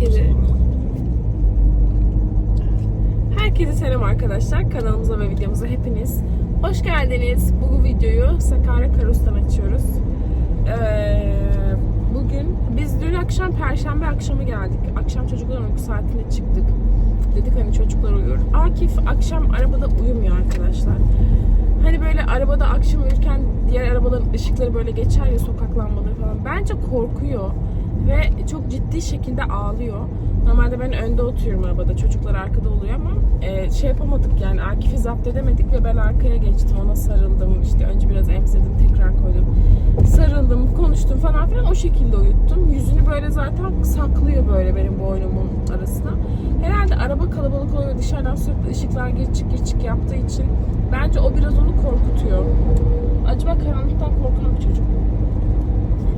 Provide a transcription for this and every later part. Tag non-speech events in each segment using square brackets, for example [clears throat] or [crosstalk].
Herkese Herkese selam arkadaşlar. Kanalımıza ve videomuza hepiniz hoş geldiniz. Bu videoyu Sakarya Karos'tan açıyoruz. Ee, bugün biz dün akşam Perşembe akşamı geldik. Akşam çocukların uyku saatine çıktık. Dedik hani çocuklar uyuyor. Akif akşam arabada uyumuyor arkadaşlar. Hani böyle arabada akşam uyurken diğer arabaların ışıkları böyle geçer ya sokak lambaları falan. Bence korkuyor ve çok ciddi şekilde ağlıyor. Normalde ben önde oturuyorum arabada. Çocuklar arkada oluyor ama e, şey yapamadık yani Akif'i zapt edemedik ve ben arkaya geçtim. Ona sarıldım. işte önce biraz emzirdim tekrar koydum. Sarıldım, konuştum falan filan o şekilde uyuttum. Yüzünü böyle zaten saklıyor böyle benim boynumun arasına. Herhalde araba kalabalık oluyor dışarıdan sürekli ışıklar gir çık yaptığı için bence o biraz onu korkutuyor. Acaba karanlıktan korkan bir çocuk mu?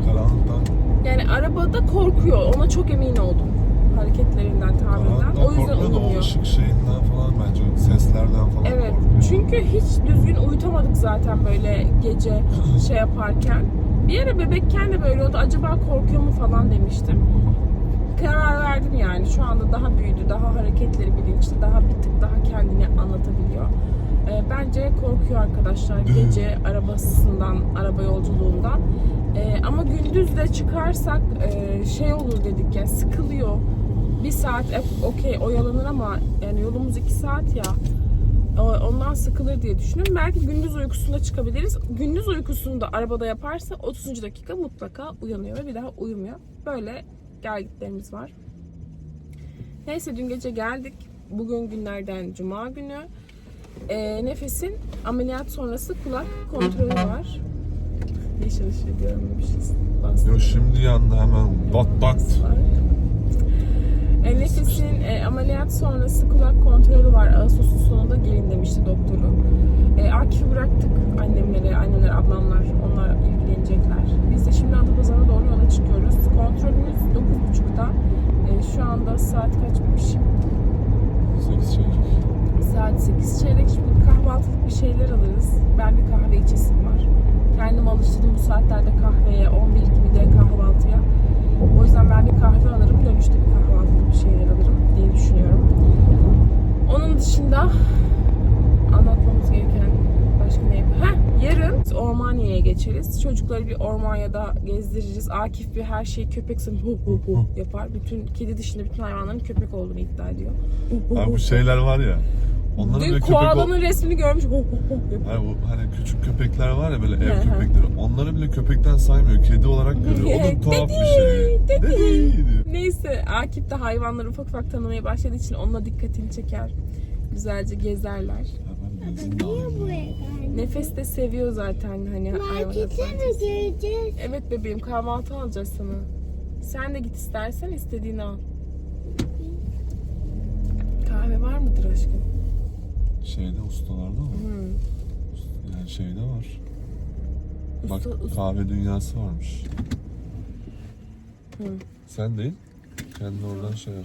Karanlıktan, Yani arabada korkuyor. Ona çok emin oldum. Hareketlerinden, tavrından. O yüzden da o uyumuyor. ışık şeyinden falan bence seslerden falan Evet. korkuyor. Çünkü hiç düzgün uyutamadık zaten böyle gece [laughs] şey yaparken. Bir ara bebekken de böyle oldu. Acaba korkuyor mu falan demiştim. Karar verdim yani. Şu anda daha büyüdü, daha hareketleri bilinçli, daha bir tık daha kendini anlatabiliyor. Ee, bence korkuyor arkadaşlar gece [clears throat] arabasından, araba yolculuğundan. Ee, ama gündüz de çıkarsak e, şey olur dedik ya sıkılıyor. Bir saat e, okey oyalanır ama yani yolumuz iki saat ya. Ondan sıkılır diye düşünüyorum. Belki gündüz uykusunda çıkabiliriz. Gündüz uykusunda arabada yaparsa 30. dakika mutlaka uyanıyor ve bir daha uyumuyor. Böyle gelgitlerimiz var. Neyse dün gece geldik. Bugün günlerden cuma günü. Ee, nefesin ameliyat sonrası kulak kontrolü var. Ne çalışıyor bir şey. Yo şimdi yandı hemen bat. var. E, nefesin e, ameliyat sonrası kulak kontrolü var. Ağustos'un sonunda gelin demişti doktoru. E, Akif'i bıraktık annemlere, anneler, ablamlar. Onlar ilgilenecekler. Biz de şimdi Adapazarı'na doğru yola çıkıyoruz. Kontrolümüz 9.30'da. E, şu anda saat kaç bir şey? 8 çeyrek. Saat 8 çeyrek. Şimdi kahvaltılık bir şeyler alırız. Ben bir kahve içesim var. Kendim alıştırdım bu saatlerde kahveye. 11 gibi de kahvaltıya. O yüzden ben bir kahve alırım. Dönüşte bir kahvaltılık bir şeyler alırım diye düşünüyorum. Onun dışında anlatmamız gereken başka ne? Heh, yarın Ormaniye'ye geçeriz. Çocukları bir Ormanya'da gezdiririz. Akif bir her şeyi köpek sanıp hu hu hu yapar. Bütün kedi dışında bütün hayvanların köpek olduğunu iddia ediyor. Hu hu. bu şeyler var ya. Onların Dün koalanın resmini görmüş. Hani, bu, hani küçük köpekler var ya böyle ev köpekleri. Onları bile köpekten saymıyor. Kedi olarak görüyor. O da tuhaf bir şey. Dedi. Neyse Akif de hayvanları ufak ufak tanımaya başladığı için onunla dikkatini çeker. Güzelce gezerler. Niye buraya geldin? Nefes de seviyor zaten hani Markete mi gireceğiz? Evet bebeğim kahvaltı alacağız sana. Sen de git istersen istediğini al. Kahve var mıdır aşkım? Şeyde ustalarda mı? Hı. Yani şeyde var. Bak Usta- usta- kahve dünyası varmış. Hı. Sen değil. Kendi oradan şey yap.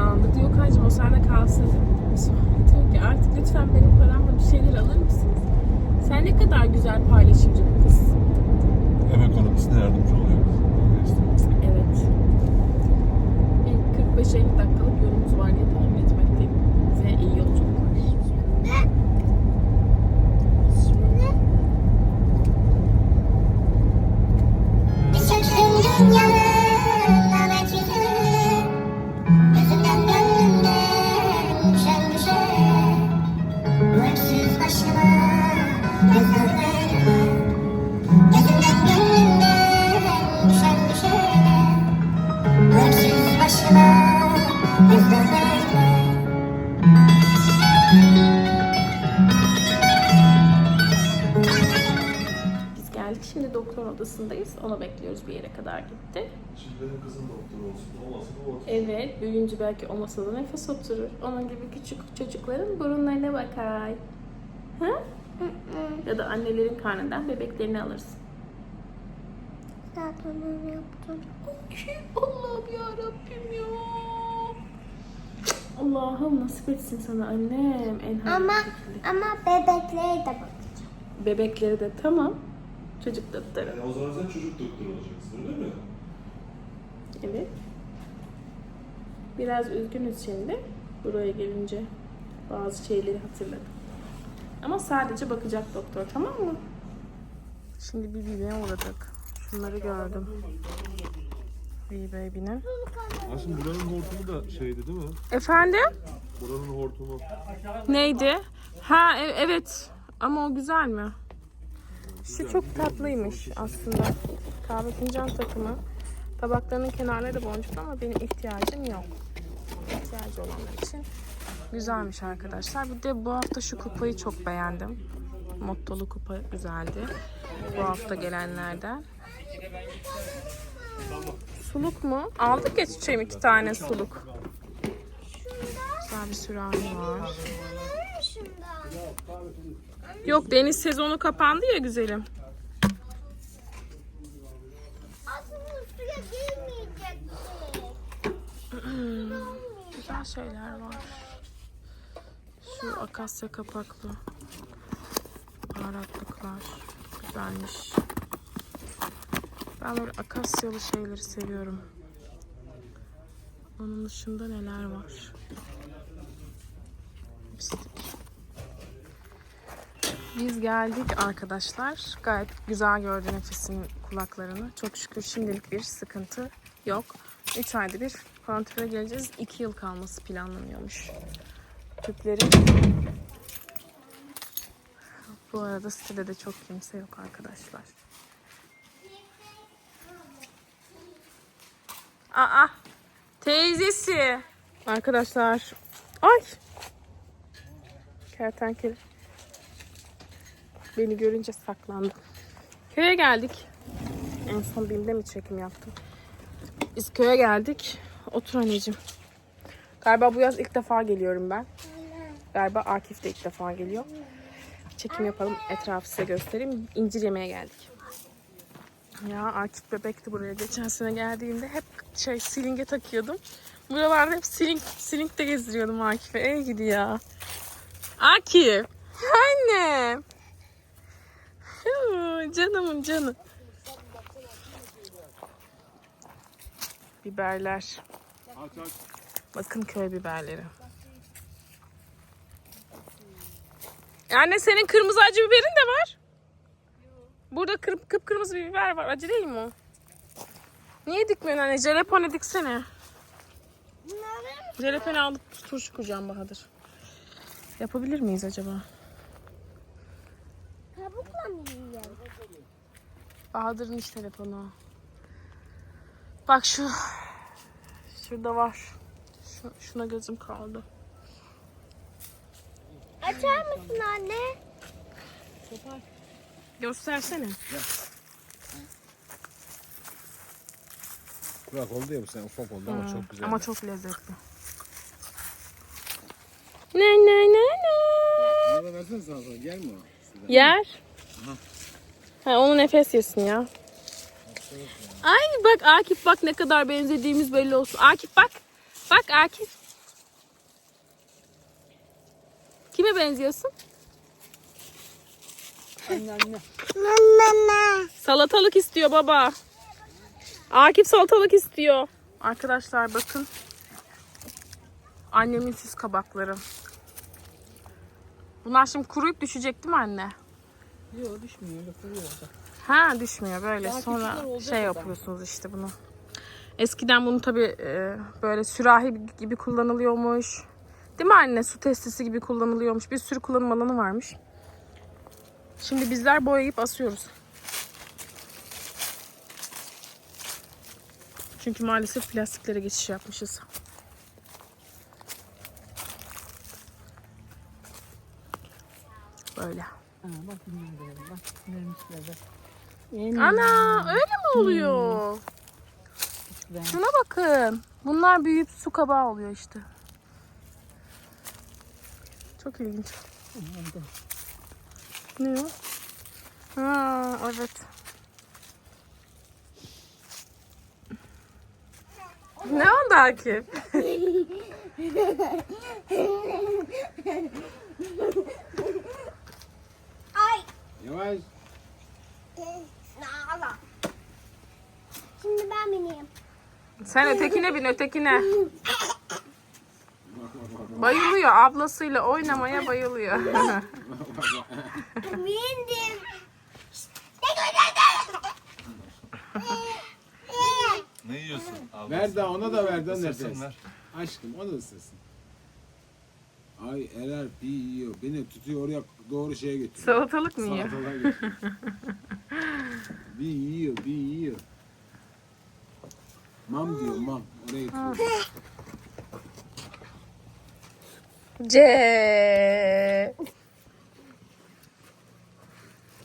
Aldı. Diyor kancım o sende kalsın. Sonra diyor ki artık lütfen benim paramla bir şeyler alır mısınız? Sen ne kadar güzel paylaşımcı bir kız. Ev ekonomisine yardımcı oluyor. Evet. Bir 45-50 dakikalık yolumuz var diye tahmin etmekteyim. Size iyi yolculuklar. Biz geldik. Şimdi doktor odasındayız. Onu bekliyoruz. Bir yere kadar gitti. Şimdi benim kızım doktor olsun, olmasın olmasın. Evet. Büyüyünce belki o masada nefes oturur. Onun gibi küçük çocukların burunlarına bakar. Ha? Ya da annelerin karnından bebeklerini alırsın. Zaten onu yaptım. Allah'ım ya Rabbim ya. Allah'ım nasip etsin sana annem en hayırlı Ama şekilde. ama bebeklere de bakacağım. Bebekleri de tamam. Çocuk doktoru. Yani o zaman sen çocuk doktoru olacaksın öyle mi? Evet. Biraz üzgünüz şimdi. Buraya gelince bazı şeyleri hatırladım. Ama sadece bakacak doktor tamam mı? Şimdi bir bibeğe uğradık. Şunları gördüm. Bir baby'nin. Aslında buranın hortumu da şeydi değil mi? Efendim? Buranın hortumu. Neydi? Ha e- evet. Ama o güzel mi? Şu çok tatlıymış aslında. Kahve fincan takımı. Tabaklarının kenarları boncuklu ama benim ihtiyacım yok. İhtiyacı olanlar için güzelmiş arkadaşlar. Bir de bu hafta şu kupayı çok beğendim. Mottolu kupa güzeldi. Bu hafta gelenlerden. Suluk mu? Aldık ya çiçeğim iki tane suluk. Güzel bir sürahi var. Yok deniz sezonu kapandı ya güzelim. Güzel şeyler var. Şu akasya kapaklı baharatlıklar güzelmiş. Ben böyle akasyalı şeyleri seviyorum. Onun dışında neler var? Biz geldik arkadaşlar. Gayet güzel gördü nefesinin kulaklarını. Çok şükür şimdilik bir sıkıntı yok. 3 ayda bir kontrole geleceğiz. 2 yıl kalması planlanıyormuş. Tüplerin. Bu arada sitede de çok kimse yok arkadaşlar. Aa, teyzesi. Arkadaşlar. Ay. Kertenkele. Beni görünce saklandı. Köye geldik. En son BİM'de mi çekim yaptım? Biz köye geldik. Otur anneciğim. Galiba bu yaz ilk defa geliyorum ben. Galiba Akif de ilk defa geliyor. Çekim yapalım. Etrafı size göstereyim. İncir yemeye geldik. Ya Akif bebekti buraya. Geçen sene geldiğimde hep şey silinge takıyordum. Buralarda hep siling, silingde gezdiriyordum Akif'e. Ey gidi ya. Akif. Annem. Huu, Canımın canı. Biberler. Bakın köy biberleri. Anne senin kırmızı acı biberin de var. Burada kır, kıpkırmızı bir biber var. Acı değil mi o? Niye dikmiyorsun anne? Jalepone diksene. Jalepone alıp turşu kuracağım Bahadır. Yapabilir miyiz acaba? Kabukla mı yiyeceğim? Bahadır'ın iş telefonu. Bak şu. Şurada var. Şu, şuna gözüm kaldı. Açar mısın anne? Göstersene. Bırak oldu ya bu sene ufak oldu ama çok güzel. Ama çok lezzetli. Ne ne ne ne. Bana da versene sana sonra gelme o. Yer. Ha, onu nefes yesin ya. Ay bak Akif bak ne kadar benzediğimiz belli olsun. Akif bak. Bak Akif. Kime benziyorsun? Salatalık istiyor baba. Akif salatalık istiyor. Arkadaşlar bakın. Annemin süs kabakları. Bunlar şimdi kuruyup düşecek değil mi anne? Yok düşmüyor kuruyor orada. Ha düşmüyor böyle. Daha Sonra şey yapıyorsunuz işte bunu. Eskiden bunu tabi böyle sürahi gibi kullanılıyormuş. Değil mi anne? Su testisi gibi kullanılıyormuş. Bir sürü kullanım alanı varmış. Şimdi bizler boyayıp asıyoruz. Çünkü maalesef plastiklere geçiş yapmışız. Böyle. Ha, bak. Bak. Ana öyle mi oluyor? Ben Şuna bakın. Bunlar büyüyüp su kabağı oluyor işte. Çok ilginç. Ne o? Ha evet. Ne oldu Akif? Ay. Yavaş. Nala. Şimdi ben bineyim. Sen ötekine bin ötekine. Bayılıyor. Ablasıyla oynamaya bayılıyor. Bindim. Ne yiyorsun? Al. Ver daha ona da ver Isırsın, nefes. ver. Aşkım o da ısırsın. Ay Erer bir yiyor. Beni tutuyor oraya doğru şeye götürüyor. Salatalık mı yiyor? Götürüyor. bir yiyor, bir yiyor. Mam diyor mam. Oraya götürüyor. C.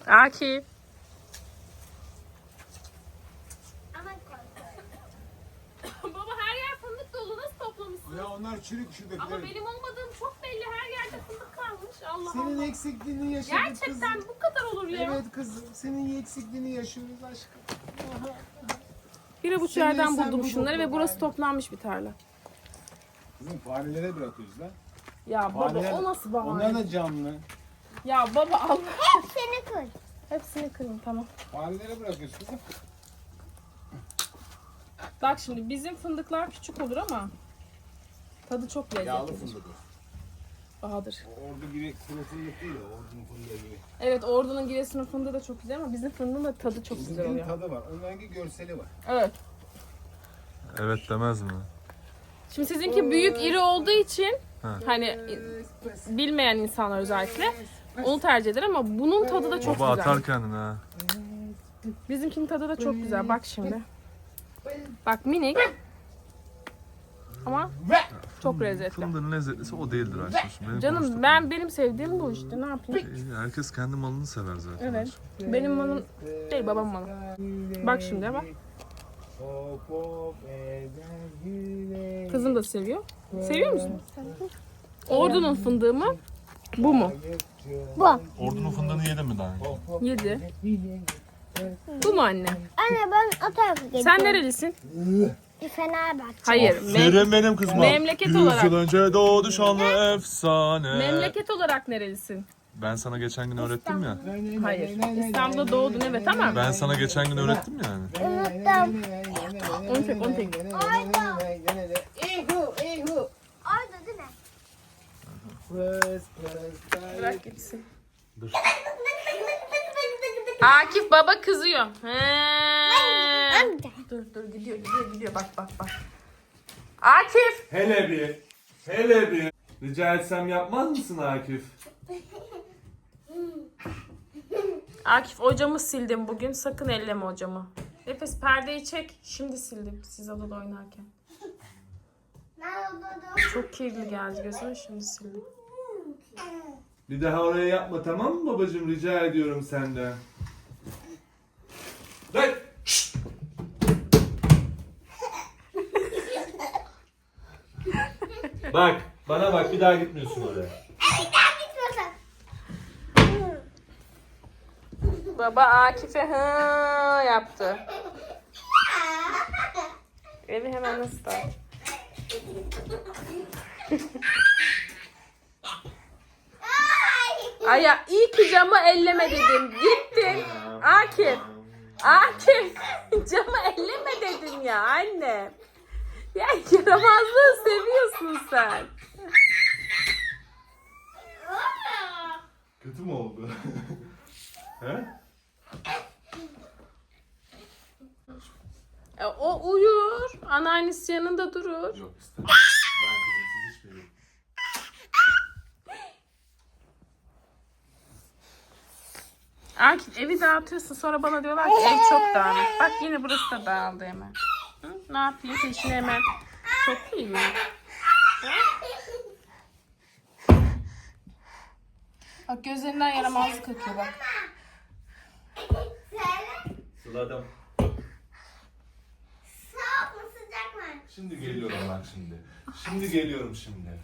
Akif. Ama Baba her yer fındık dolu. Nasıl toplamışsın? Ya onlar çürük Ama şuradakiler. benim olmadığım çok belli. Her yerde fındık kalmış. Allah Senin Allah. eksikliğini yaşadık Gerçekten kızım. bu kadar olur ya. Evet kızım. Senin eksikliğini yaşıyoruz aşkım. Bir avuç Senin yerden sen buldum bu şunları ve burası toplanmış bir tarla. Kızım farelere bırakıyoruz lan. Ya baba Fareler- o nasıl bahane? Onlar da canlı. Ya baba Allah. seni kır. Hepsini kırın tamam. Farelere bırakıyoruz kızım. Bak şimdi bizim fındıklar küçük olur ama tadı çok Yağlı lezzetlidir. fındık. Bahadır. Ordu gibi kuru fındık değil o. Ordunun fındığı gibi. Evet Ordu'nun Giresun'un fındığı da çok güzel ama bizim fındığın da tadı çok güzel Bizimkinin oluyor. tadı var. Onlarınki görseli var. Evet. Evet demez mi? Şimdi sizinki büyük iri olduğu için Ha. hani bilmeyen insanlar özellikle onu tercih eder ama bunun tadı da çok Baba güzel. atar kendini ha. Bizimkinin tadı da çok güzel. Bak şimdi. Bak minik. Ama çok lezzetli. Fındığın lezzetlisi o değildir aşkım. Benim Canım konuştuğum- ben benim sevdiğim bu işte. Ne yapayım? İyi, Herkes kendi malını sever zaten. Evet. Benim malım değil babam malı. Bak şimdi bak. Kızım da seviyor. Seviyor musun? Ordu'nun fındığı mı? Bu mu? Ordunun fındığını yedin mi daha önce? Yedi. Bu mu anne? Anne ben o tarafa gidiyorum. Sen nerelisin? Fenerbahçe. Hayır. mem- Serin benim kızma. memleket Yüz olarak. yıl önce doğdu şanlı efsane. memleket olarak nerelisin? Ben sana geçen gün öğrettim ya. Hayır. İstanbul'da doğdun evet ama Ben sana geçen gün öğrettim yani. Unuttum. Onu çek, onu çek. Orada değil mi? bırak gitsin. Akif baba kızıyor. He. Amca. Dur dur gidiyor gidiyor gidiyor bak bak bak. Akif. Hele bir. Hele bir. Rica etsem yapmaz mısın Akif? Akif hocamı sildim bugün. Sakın elleme hocamı. Nefes perdeyi çek. Şimdi sildim siz odada oynarken. Ben. Çok kirli geldi gözüme şimdi sildim. Bir daha oraya yapma tamam mı babacığım? Rica ediyorum senden. Bak, bana bak bir daha gitmiyorsun oraya. Gitmiyorsan. Baba Akif'e hı yaptı. [laughs] Evi hemen ıslat. Ay. Ay ya iyi ki camı elleme dedim. Gittin. Akif. Akif. [laughs] Camı elleme dedim ya anne. Ya yaramazlığı seviyorsun sen. Kötü mü oldu? [laughs] He? E, o uyur. Anneannesi yanında durur. Yok istemem. Ben kızımsız hiçbir şey. Akif evi dağıtıyorsun sonra bana diyorlar ki ev çok dağınık. Bak yine burası da dağıldı hemen. Hı? Ne yapayım peşine hemen toplayayım mı? Bak gözlerinden yaramazlık akıyor bak. Söyle. Sıladım. Soğuk mu sıcak mı? Şimdi geliyorum bak şimdi. Şimdi geliyorum şimdi.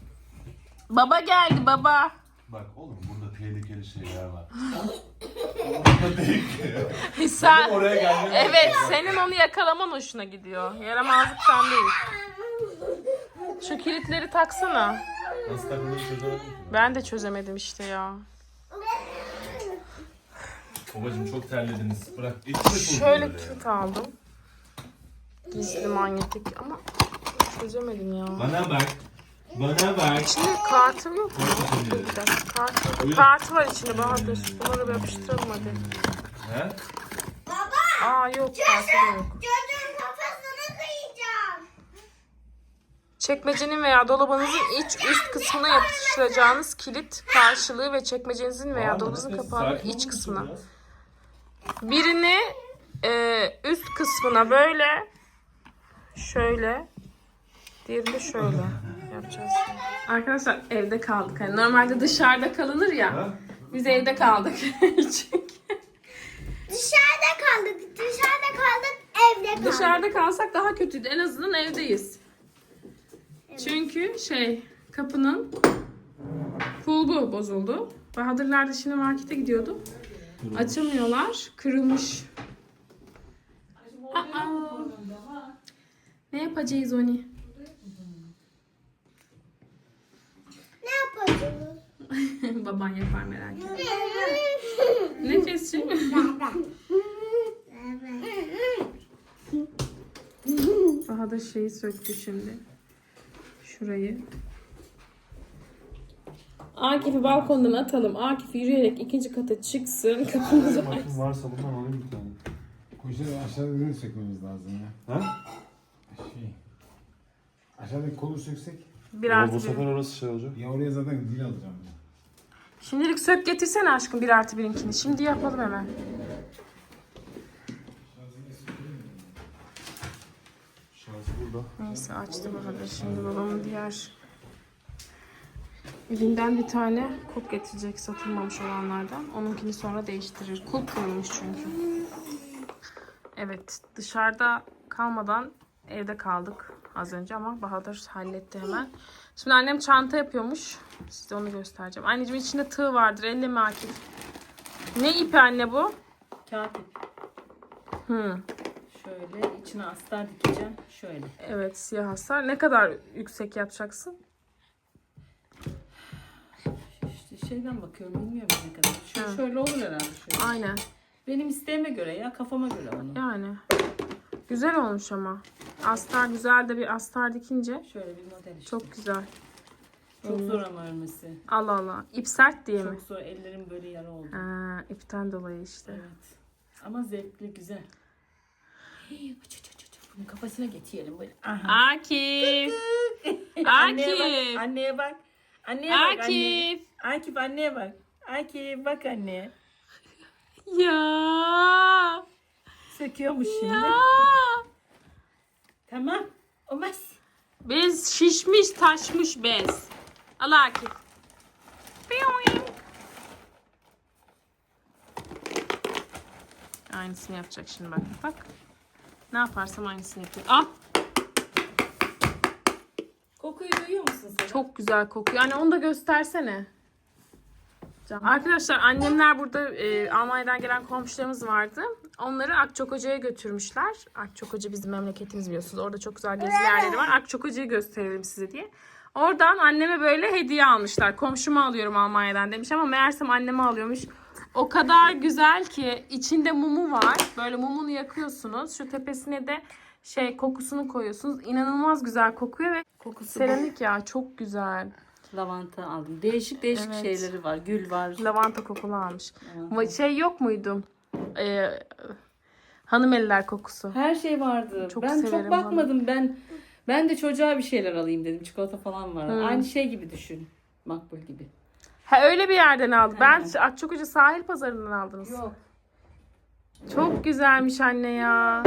Baba geldi baba. Bak oğlum burada tehlikeli şeyler var. Burada ki. [laughs] Sen, Oraya gelmem. evet senin onu yakalaman hoşuna gidiyor. Yaramazlıktan değil. Şu kilitleri taksana. Nasıl takılır çözemedim ki. Ben de çözemedim işte ya. Babacım çok terlediniz. Bırak. İçine Şöyle kilit aldım. Gizli manyetik ama çözemedim ya. Bana bak. Bana bak. İçinde kartı yok mu? Koy Bir dakika, Kartı, Buyur. kartı var içinde Bahadır. Bunları bir yapıştıralım hadi. He? Aa yok kartı da yok. Çocuğun Çekmecenin veya dolabınızın iç üst kısmına yapıştıracağınız kilit karşılığı ve çekmecenizin veya dolabınızın kapağının iç kısmına. Birini e, üst kısmına böyle şöyle diğerini de şöyle yapacağız. Arkadaşlar evde kaldık. Hani normalde dışarıda kalınır ya. Biz evde kaldık. [laughs] Çünkü Dışarıda kaldık. Dışarıda kaldık. Evde kaldık. dışarıda kalsak daha kötüydü. En azından evdeyiz. Çünkü şey kapının kulbu bozuldu. Bahadırlar da şimdi markete gidiyordu. Açamıyorlar. Kırılmış. Aa. Ne yapacağız oni? Ne yapacağız? [laughs] Baban yapar merak etme. Nefesçi. [laughs] Bahadır şeyi söktü şimdi. Şurayı. Akif'i balkondan atalım. Akif yürüyerek ikinci kata çıksın. Kapımızı. Bakın varsa bundan alayım bir tane. Kuşları aşağıda ürün sökmemiz lazım ya. Ha? Şey. Aşağıdaki kolu söksek. Bir Ama bu bir. sefer orası şey olacak. Ya oraya zaten dil alacağım ben. Şimdilik sök getirsene aşkım bir artı birinkini. Şimdi yapalım hemen. Burada. Neyse açtı Bahadır. Şimdi babamın diğer evinden bir tane kulp getirecek satılmamış olanlardan. Onunkini sonra değiştirir. Kulp koymuş çünkü. Evet dışarıda kalmadan evde kaldık az önce ama Bahadır halletti hemen. Şimdi annem çanta yapıyormuş. Size onu göstereceğim. Anneciğim içinde tığ vardır. Elleme Akif. Ne ipi anne bu? Kağıt ip. Hı. Şöyle içine astar dikeceğim. Şöyle. Evet siyah hasar. Ne kadar yüksek yapacaksın? İşte şeyden bakıyorum bilmiyorum ne kadar. Şu, Ha. şöyle olur herhalde. Şöyle. Aynen. Benim isteğime göre ya kafama göre onu. Yani. Güzel olmuş ama. Astar güzel de bir astar dikince Şöyle bir model işte. çok güzel. Çok zor ama örmesi. Allah Allah. İp sert diye mi? Çok zor. Ellerim böyle yara oldu. Ha, ipten dolayı işte. Evet. Ama zevkli güzel. Hey, aç, aç, aç, aç. Bunun kafasına geçirelim böyle. Aha. Akif. [laughs] Anneye bak. Akif. Anneye bak. Anneye bak. Akif. Akif anneye bak. Akif bak anneye. Ya. Söküyormuş şimdi. Ya. Tamam. Olmaz. Bez şişmiş taşmış bez. Al Akif. Piyong. Aynısını yapacak şimdi bak. Bak. Ne yaparsam aynısını yapıyor. Al. Kokuyu duyuyor musun sen? Çok güzel kokuyor. Anne onu da göstersene. Can- Arkadaşlar annemler burada e, Almanya'dan gelen komşularımız vardı. Onları Akçakoca'ya götürmüşler. Akçakoca bizim memleketimiz biliyorsunuz. Orada çok güzel gezi yerleri var. Akçakoca'yı gösterelim size diye. Oradan anneme böyle hediye almışlar. Komşuma alıyorum Almanya'dan demiş ama meğersem anneme alıyormuş. O kadar güzel ki içinde mumu var. Böyle mumunu yakıyorsunuz. Şu tepesine de şey kokusunu koyuyorsunuz. İnanılmaz güzel kokuyor ve Kokusu bu. seramik ya çok güzel. Lavanta aldım. Değişik değişik Evet. şeyleri var. Gül var. Lavanta kokulu almış. Ama Şey yok muydu? Ee, hanım eller kokusu. Her şey vardı. Çok ben çok bakmadım. Ben ben de çocuğa bir şeyler alayım dedim. Çikolata falan var. Hmm. Aynı şey gibi düşün. Makbul gibi. Ha öyle bir yerden aldı. Ben. Akçakoca sahil pazarından aldınız. Yok. Çok güzelmiş anne ya.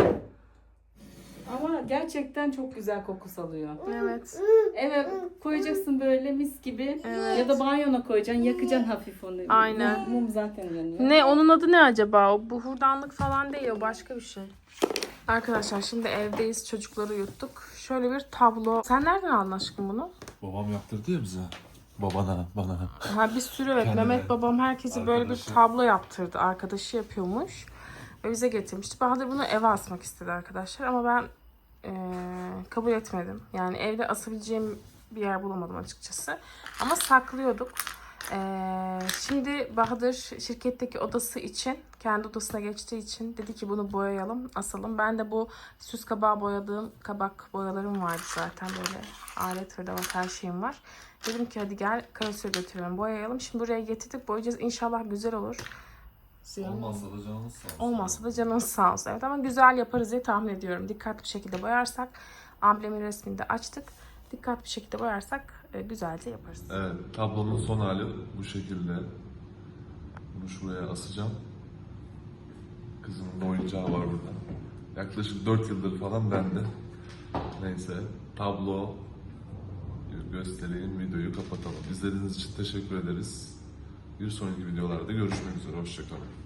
Ama gerçekten çok güzel koku salıyor. Evet. Eve koyacaksın böyle mis gibi. Evet. Ya da banyona koyacaksın. Yakacaksın hafif onu. Aynen. Mum, mum zaten yanıyor. Ne onun adı ne acaba? O buhurdanlık falan değil o başka bir şey. Arkadaşlar şimdi evdeyiz çocukları uyuttuk. Şöyle bir tablo. Sen nereden aldın aşkım bunu? Babam yaptırdı ya bize. Babana, bana. Ha bir sürü evet Kendine. Mehmet babam herkese böyle bir Arkadaşı. tablo yaptırdı. Arkadaşı yapıyormuş. Ve bize getirmişti. Bahadır bunu eve asmak istedi arkadaşlar ama ben eee, kabul etmedim. Yani evde asabileceğim bir yer bulamadım açıkçası. Ama saklıyorduk. Eee, şimdi Bahadır şirketteki odası için kendi odasına geçtiği için dedi ki bunu boyayalım, asalım. Ben de bu süs kabağı boyadığım kabak boyalarım vardı zaten böyle alet ve davat her şeyim var. Dedim ki hadi gel karoseri götürelim boyayalım. Şimdi buraya getirdik boyayacağız. İnşallah güzel olur. Olmazsa da canınız sağ olsun. Olmazsa da canınız sağ olsun. Evet ama güzel yaparız diye tahmin ediyorum. Dikkatli bir şekilde boyarsak amblemin resmini de açtık. Dikkatli bir şekilde boyarsak e, güzelce yaparız. Evet, tablonun son hali bu şekilde. Bunu şuraya asacağım. Kızımın oyuncağı var burada. Yaklaşık 4 yıldır falan bende. Neyse, tablo göstereyim, videoyu kapatalım. İzlediğiniz için teşekkür ederiz. Bir sonraki videolarda görüşmek üzere, hoşçakalın.